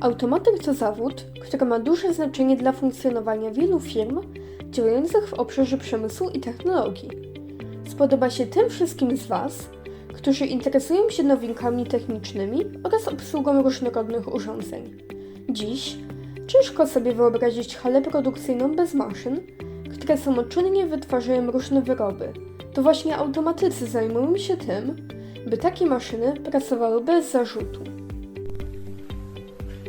Automatyk to zawód, który ma duże znaczenie dla funkcjonowania wielu firm działających w obszarze przemysłu i technologii. Spodoba się tym wszystkim z Was, którzy interesują się nowinkami technicznymi oraz obsługą różnorodnych urządzeń. Dziś ciężko sobie wyobrazić halę produkcyjną bez maszyn, które samoczynnie wytwarzają różne wyroby. To właśnie automatycy zajmują się tym, by takie maszyny pracowały bez zarzutu.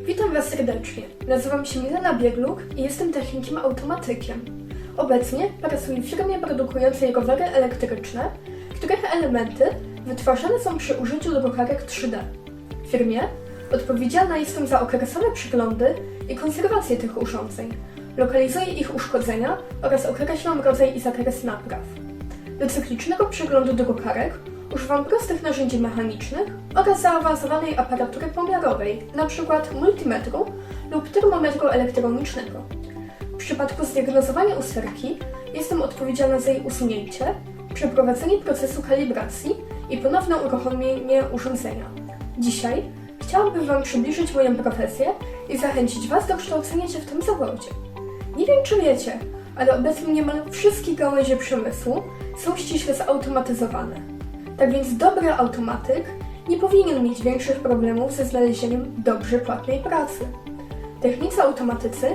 Witam Was serdecznie. Nazywam się Milena Biegluk i jestem technikiem automatykiem. Obecnie pracuję w firmie produkującej rowery elektryczne, których elementy wytwarzane są przy użyciu drukarek 3D. W firmie odpowiedzialna jestem za okresowe przyglądy i konserwację tych urządzeń. Lokalizuję ich uszkodzenia oraz określam rodzaj i zakres napraw. Do cyklicznego przeglądu drukarek używam prostych narzędzi mechanicznych oraz zaawansowanej aparatury pomiarowej, np. multimetru lub termometru elektronicznego. W przypadku zdiagnozowania usterki jestem odpowiedzialna za jej usunięcie, przeprowadzenie procesu kalibracji i ponowne uruchomienie urządzenia. Dzisiaj chciałabym Wam przybliżyć moją profesję i zachęcić Was do kształcenia się w tym zawodzie. Nie wiem, czy wiecie, ale obecnie niemal wszystkie gałęzie przemysłu są ściśle zautomatyzowane. Tak więc dobry automatyk nie powinien mieć większych problemów ze znalezieniem dobrze płatnej pracy. Technicy automatycy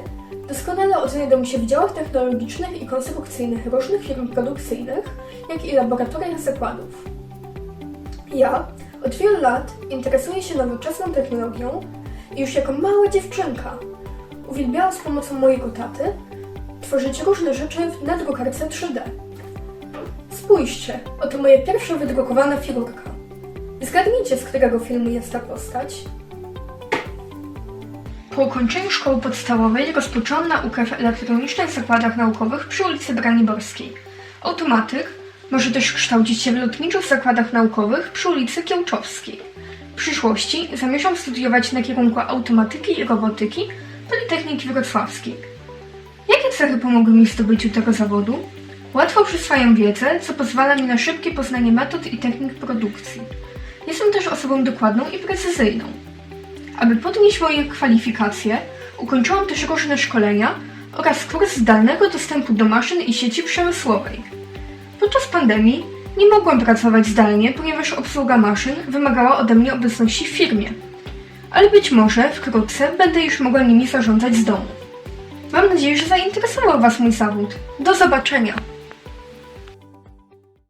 doskonale odnajdą się w działach technologicznych i konstrukcyjnych różnych firm produkcyjnych, jak i laboratoriach zakładów. Ja od wielu lat interesuję się nowoczesną technologią i już jako mała dziewczynka uwielbiałam z pomocą mojego taty tworzyć różne rzeczy na drukarce 3D. Spójrzcie, oto moja pierwsza wydrukowana figurka. Zgadnijcie, z którego filmu jest ta postać. Po ukończeniu szkoły podstawowej rozpoczęłam naukę w elektronicznych zakładach naukowych przy ulicy Braniborskiej. Automatyk może też kształcić się w lotniczych zakładach naukowych przy ulicy Kiełczowskiej. W przyszłości zamierzam studiować na kierunku automatyki i robotyki Politechniki Wrocławskiej. Jakie cechy pomogły mi w zdobyciu tego zawodu? Łatwo przyswajam wiedzę, co pozwala mi na szybkie poznanie metod i technik produkcji. Jestem też osobą dokładną i precyzyjną. Aby podnieść moje kwalifikacje, ukończyłam też różne szkolenia oraz kurs zdalnego dostępu do maszyn i sieci przemysłowej. Podczas pandemii nie mogłam pracować zdalnie, ponieważ obsługa maszyn wymagała ode mnie obecności w firmie. Ale być może wkrótce będę już mogła nimi zarządzać z domu. Mam nadzieję, że zainteresował Was mój zawód. Do zobaczenia!